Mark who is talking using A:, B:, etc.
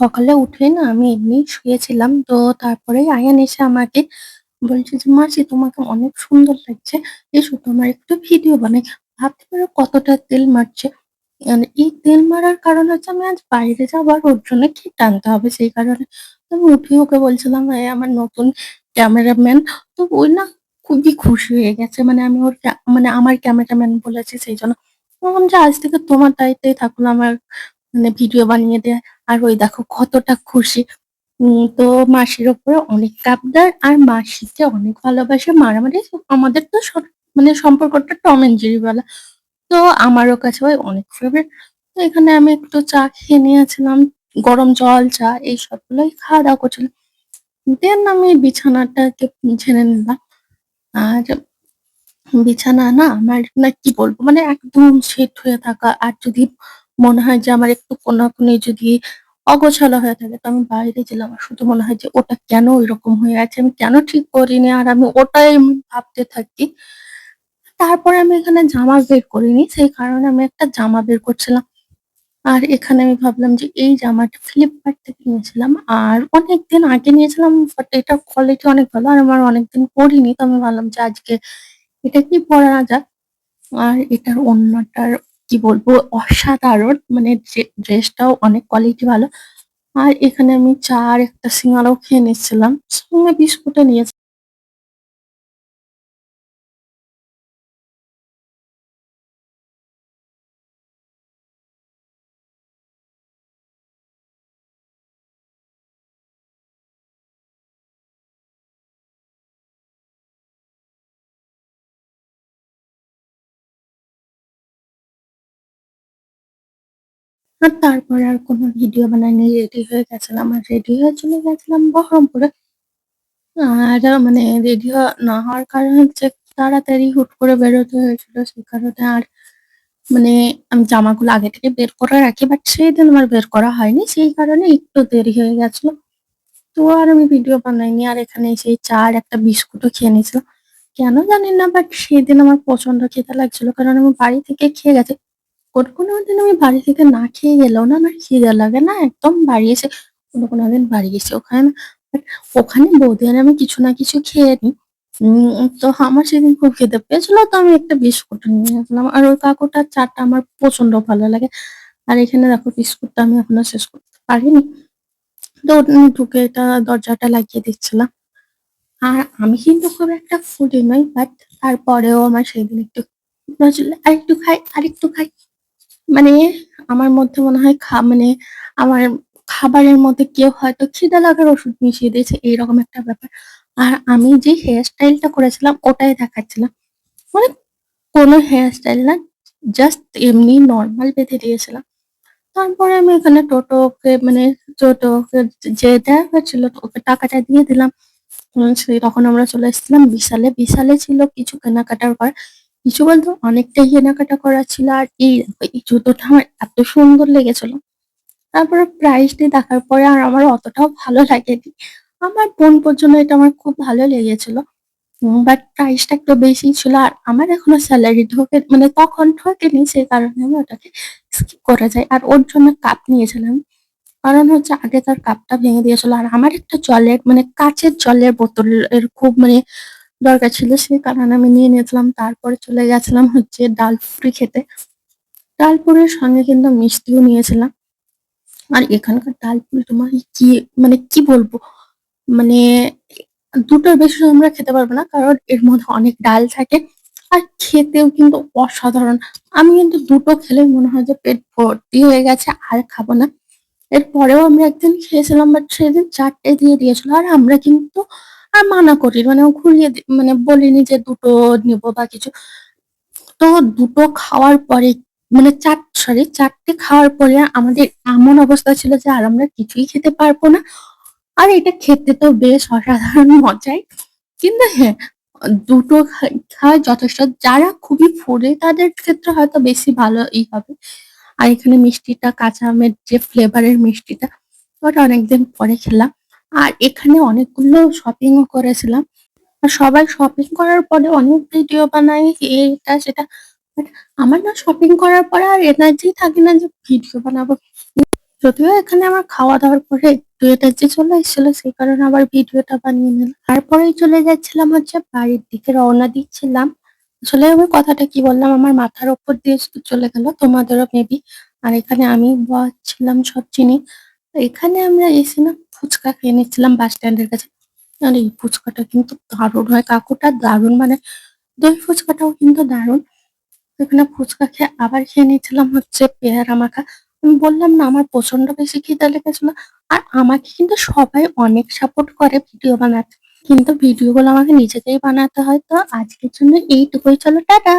A: সকালে উঠে না আমি এমনি শুয়েছিলাম। তো তারপরে আয়ান এসে আমাকে বলছে যে, "মাসি তোমাকে অনেক সুন্দর লাগছে। এসো তোমার একটু ভিডিও বানাই।" ভাবতে পারো কতটা তেল মারছে। মানে এই তেল মারার কারণ হচ্ছে আমি আজ বাইরে যাব আর ওর জন্য কি টানতে হবে সেই কারণে। আমি উঠেই ওকে বলছিলাম, "এই আমার নতুন ক্যামেরাম্যান।" তো ওই না খুবই খুশি হয়ে গেছে। মানে আমি ওর মানে আমার ক্যামেরাম্যান বলেছি সেই জন্য যে, "আজ থেকে তোমার দায়িত্বেই থাকল আমার মানে ভিডিও বানিয়ে দেয়া।" আর ওই দেখো কতটা খুশি। তো মাসির ওপরে অনেক আবদার আর মাসিকে অনেক ভালোবাসে। মারামারি আমাদের তো মানে সম্পর্কটা টম এন্ড জেরি ওয়ালা। তো আমারও কাছে ওই অনেক ফেভারিট। তো এখানে আমি একটু চা খেয়ে নিয়েছিলাম। গরম জল, চা এই সবগুলোই খাওয়া-দাওয়া করছিলাম। দেন আমি বিছানাটাকে ঝেড়ে নিলাম। আর বিছানা না আমার না কি বলব মানে একদম সেট হয়ে থাকা আর যদি মনে হয় যে আমার একটু কোনাকুনি যদি অগোছালো হয়ে থাকে, তো আমি বাইরে গেলাম শুধু মনে হয় যে ওটা কেন ঐরকম হয়ে আছে? আমি কেন ঠিক করিনি? আর আমি ওটাই ভাবতে থাকি। তারপরে আমি এখানে জামা বের করিনি। সেই কারণে আমি একটা জামা বের করছিলাম। আর এখানে আমি ভাবলাম যে এই জামাটা ফ্লিপকার্ট থেকে নিয়েছিলাম। আর অনেকদিন আগে নিয়েছিলাম বাট এটার কোয়ালিটি অনেক ভালো। আর আমার অনেকদিন পরিনি। তো আমি ভাবলাম যে আজকে এটা কি পরা যাক। আর এটার ওড়নাটার কি বলব, অসাধারণ। মানে ড্রে, ড্রেসটাও অনেক কোয়ালিটি ভালো। আর এখানে আমি চা আর একটা সিঙ্গারাও খেয়ে নিচ্ছিলাম। সঙ্গে বিস্কুটও নিয়েছি। আর তারপরে আর কোনো ভিডিও বানাইনি। রেডি হয়ে গেছিলাম। আর রেডি হয়ে চলে গেছিলাম বহরমপুরে। আর মানে রেডি না হওয়ার কারণ হচ্ছে তাড়াতাড়ি হুট করে বেরোতে হয়েছিল। সেই কারণে আর মানে আমি জামাগুলো আগে থেকে বের করে রাখি। বাট সেই দিন আমার বের করা হয়নি। সেই কারণে একটু দেরি হয়ে গেছিল। তো আর আমি ভিডিও বানাইনি। আর এখানে সেই চা আর একটা বিস্কুটও খেয়ে নিয়েছিলাম। কেন জানি না বাট সেদিন আমার প্রচণ্ড খেতে লাগছিল। কারণ আমি বাড়ি থেকে খেয়ে গেছি। কোনো, কোনো দিন আমি বাড়ি থেকে না খেয়ে গেলেও না আমার খিদে লাগে না একদম বাড়ি এসে কোনো, কোনো দিন বাড়ি এসে ওখানে ওখানে বৌদি আর আমি কিছু না কিছু খেয়ে নিই। তো আমার সেদিন খুব খেতে পেয়েছিল তো আমি একটা বিস্কুট নিয়ে আসলাম। আর ওই কাকুটার চাটা আমার প্রচণ্ড ভালো লাগে। আর এখানে দেখো বিস্কুটটা আমি এখনও শেষ করতে পারিনি। তো ঢুকে এটা দরজাটা লাগিয়ে দিচ্ছিলাম। আর আমি কিন্তু খুব একটা ফুডি নই বাট তারপরেও আমার সেদিন একটু আর একটু খাই, আর একটু খাই। মানে আমার মধ্যে মনে হয় খা মানে আমার খাবারের মধ্যে কেউ হয়তো খিদে লাগার ওষুধ মিশিয়ে দিয়েছে, এইরকম একটা ব্যাপার। আর আমি যে হেয়ার স্টাইলটা করেছিলাম, ওটাই দেখাচ্ছিলাম। মানে কোনো হেয়ার স্টাইল না জাস্ট এমনি নর্মাল বেঁধে দিয়েছিলাম। তারপরে আমি এখানে টোটোকে মানে টোটোকে যে ড্রাইভার হয়েছিল, ওকে টাকাটা দিয়ে দিলাম। তখন আমরা চলে এসেছিলাম বিশালে। বিশালে ছিল কিছু কেনাকাটার করার। কিছু বলতো অনেকটাই কেনাকাটা করা ছিল। আর এই এই জুতোটা আমার এত সুন্দর লেগেছিল। তারপরে প্রাইসটি দেখার পরে আর আমার অতটাও ভালো লাগেনি। আমার বোন পর্যন্ত এটা আমার খুব ভালো লেগেছিল। বাট প্রাইসটা একটু বেশিই ছিল। আর আমার এখনও স্যালারি ঢোকে মানে তখন ঢোকেনি সেই কারণে আমি ওটাকে স্কিপ করে যাই। আর ওর জন্য কাপ নিয়েছিলাম। কারণ হচ্ছে আগে তার কাপটা ভেঙে দিয়েছিল। আর আমার একটা জলের মানে কাঁচের জলের বোতলের খুব মানে দরকার ছিল। সেই কারণে আমি নিয়ে নিয়েছিলাম। তারপরে চলে গেছিলাম হচ্ছে ডালপুরি খেতে। ডালপুরির সঙ্গে কিন্তু মিষ্টিও নিয়েছিলাম। আর এখানকার ডালপুরি তোমার কি মানে কি বলব? মানে দুটোর বেশি আমরা খেতে পারব না। কারণ এর মধ্যে অনেক ডাল থাকে। আর খেতেও কিন্তু অসাধারণ। আমি কিন্তু দুটো খেলেই মনে হয় যে পেট ভর্তি হয়ে গেছে, আর খাব না। এরপরেও আমরা একদিন খেয়েছিলাম বাট সেদিন চারটে দিয়ে দিয়েছিল। আর আমরা কিন্তু আর মানা করি মানে ও ঘুরিয়ে মানে বলিনি যে দুটো নিবো বা কিছু। তো দুটো খাওয়ার পরে মানে চার সরি চারটে খাওয়ার পরে আমাদের এমন অবস্থা ছিল যে আর আমরা কিছুই খেতে পারব না। আর এটা খেতে তো বেশ অসাধারণ মজাই। কিন্তু হ্যাঁ, দুটো খা খাওয়াই যথেষ্ট। যারা খুবই ফুডি তাদের ক্ষেত্রে হয়তো বেশি ভালো ই হবে। আর এখানে মিষ্টিটা কাঁচা আমের যে ফ্লেভারের মিষ্টিটা ওটা অনেকদিন পরে খেলাম। আর এখানে অনেকগুলো শপিং ও করেছিলাম। আর সবাই শপিং করার পরে অনেক ভিডিও বানাই এটা, সেটা। আমার না শপিং করার পরে আর এনার্জি থাকে না যে ভিডিও বানাবো। যদিও এখানে আমার খাওয়া দাওয়ার পরে একটু এনার্জি চলে এসেছিল, সেই কারণে আবার ভিডিওটা বানিয়ে নিলাম তারপরেই চলে যাচ্ছিলাম হচ্ছে বাড়ির দিকে, রওনা দিচ্ছিলাম আসলে আমি কথাটা কি বললাম, আমার মাথার ওপর দিয়ে চলে গেল, তোমাদেরও মেবি আর এখানে আমি বসছিলাম সব চিনি এখানে আমরা এসে না ফুচকা খেয়ে নিচ্ছিলাম বাস স্ট্যান্ডের কাছে। আর এই ফুচকাটা কিন্তু দারুণ হয়, কাকুটা দারুণ মানে দই ফুচকাটাও কিন্তু দারুণ। এখানে ফুচকা খেয়ে আবার খেয়ে নিয়েছিলাম হচ্ছে পেয়ারা মাখা। আমি বললাম, না, আমার প্রচণ্ড বেশি খিদে লেগেছিল। আর আমাকে কিন্তু সবাই অনেক সাপোর্ট করে ভিডিও বানাতে। কিন্তু ভিডিও গুলো আমাকে নিজেকেই বানাতে হয়। তো আজকের জন্য এইটুকুই। চলো, টাটা!